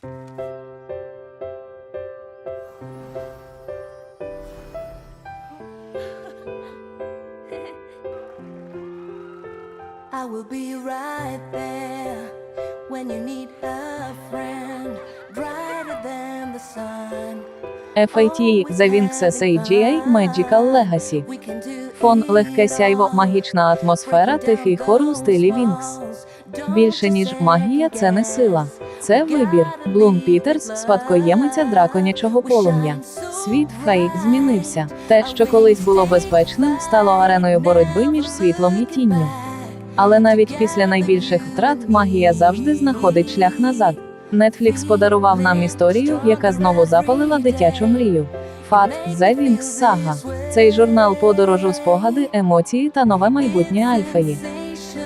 I will be right there when you need a friend, brighter than the sun. FATA The Wings SAGA Magical Legacy. Фон легке сяйво, магічна атмосфера, тихий хор у стилі Вінкс. Більше ніж магія, це не сила. Це вибір. Блум Пітерс, спадкоємиця драконячого полум'я. Світ Фей змінився. Те, що колись було безпечним, стало ареною боротьби між світлом і тінню. Але навіть після найбільших втрат магія завжди знаходить шлях назад. Netflix подарував нам історію, яка знову запалила дитячу мрію. Фат The Wings. Цей журнал подорожу спогади, емоції та нове майбутнє Альфеї.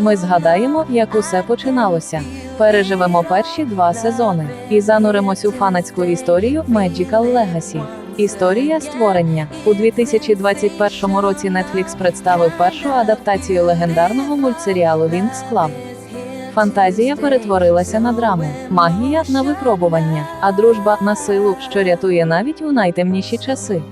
Ми згадаємо, як усе починалося. Переживемо перші два сезони і зануримось у фанатську історію Magical Legacy. Історія створення у 2021 році Netflix представив першу адаптацію легендарного мультсеріалу Winx Club. Фантазія перетворилася на драму, магія на випробування, а дружба на силу, що рятує навіть у найтемніші часи.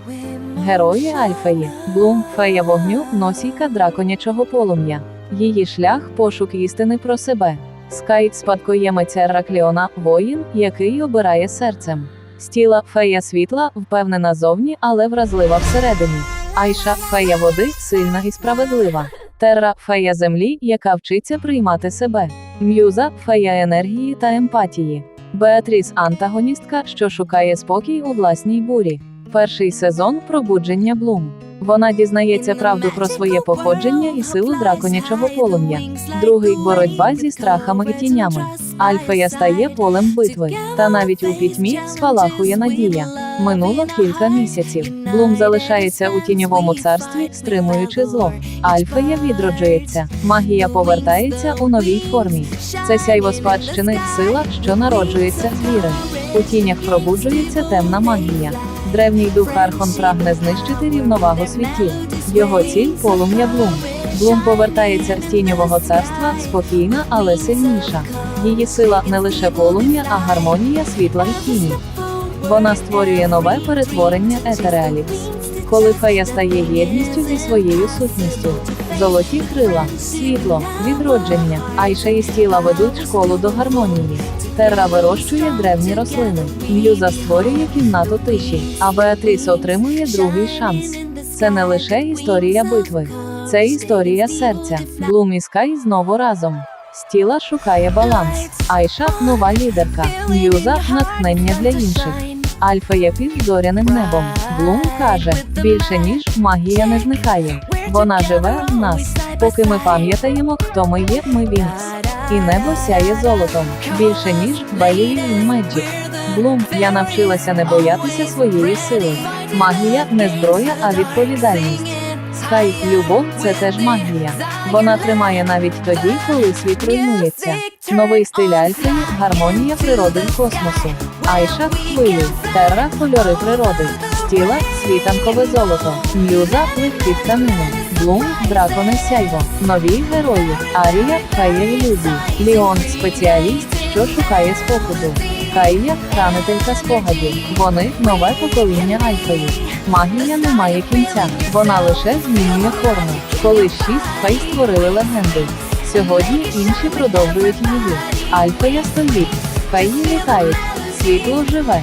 Герої Альфеї, Блум, фея вогню, носійка драконячого полум'я. Її шлях пошук істини про себе. Скайт спадкоємець Ракліона, воїн, який обирає серцем. Стіла фея світла, впевнена зовні, але вразлива всередині. Айша фея води, сильна і справедлива. Терра фея землі, яка вчиться приймати себе. М'юза фея енергії та емпатії. Беатріс антагоністка, що шукає спокій у власній бурі. Перший сезон пробудження Блум. Вона дізнається правду про своє походження і силу драконячого полум'я. Другий боротьба зі страхами і тінями. Альфея стає полем битви, та навіть у пітьмі спалахує надія. Минуло кілька місяців. Блум залишається у тіньовому царстві, стримуючи зло. Альфея відроджується. Магія повертається у новій формі. Це сяйво спадщини, сила, що народжується з віри. У тінях пробуджується темна магія. Древній дух Архон прагне знищити рівновагу світів. Його ціль полум'я Блум. Блум повертається з тіньового царства, спокійна, але сильніша. Її сила не лише полум'я, а гармонія світла і тіні. Вона створює нове перетворення Етереалікс. Коли фея стає єдністю зі своєю сутністю. Золоті крила, світло, відродження, Айша і стіла ведуть школу до гармонії. Терра вирощує древні рослини. М'юза створює кімнату тиші, а Беатріс отримує другий шанс. Це не лише історія битви, це історія серця. Блум і Скай знову разом. Стіла шукає баланс. Айша нова лідерка. М'юза натхнення для інших. Альфа є під зоряним небом. Блум каже: більше ніж магія не зникає. Вона живе в нас. Поки ми пам'ятаємо, хто ми є, ми Вінкс. І небо сяє золотом. Більше ніж Белі і Меджик. Блум, я навчилася не боятися своєї сили. Магія не зброя, а відповідальність. Скай, любов це теж магія. Вона тримає навіть тоді, коли світ руйнується. Новий стиль Альфії, гармонія природи космосу. Айша хвилі, терра кольори природи. Стіла світанкове золото. М'юза легкі тканини. Блум драконе сяйво. Нові герої. Арія фея ілюзій. Ліон спеціаліст, що шукає спокуду. Кайя хранителька спогадів. Вони нове покоління Альфеї. Магія не має кінця, вона лише змінює форму. Колись шість фей створили легенди. Сьогодні інші продовжують її. Альфея стоїть, феї літають, світло живе.